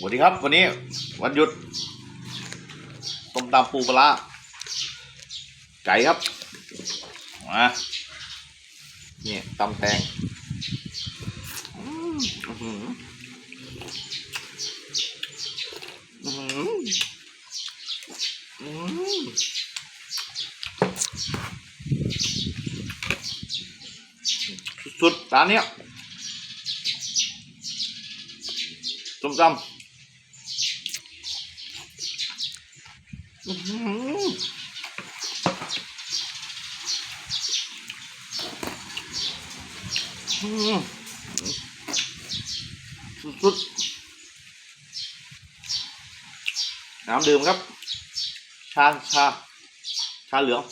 สวัสดีครับ วันนี้วันหยุดต้มตำปูปลาไก่ครับมาเนี่ยตำแตงอืมอื้อหืออื้อหืออื้อหือสุดๆร้านเนี้ยต้มตำ อื้อหืออื้อ สุดน้ำดื่มครับ ชา ชา ชาเหลือง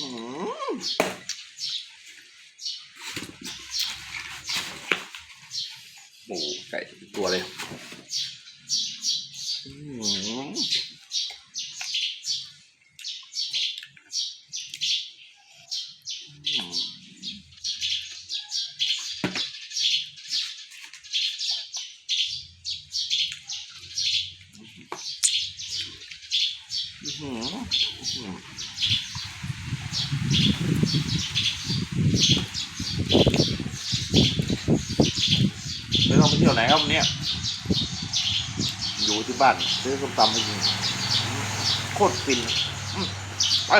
อื้อ หือหมูไก่ตัวเลยอื้อหืออื้อหืออื้อหือไม่ต้องไป เที่ยวไหนครับวันนี้อยู่ที่บ้านซื้อส้มตำไปกินโคตรฟินไป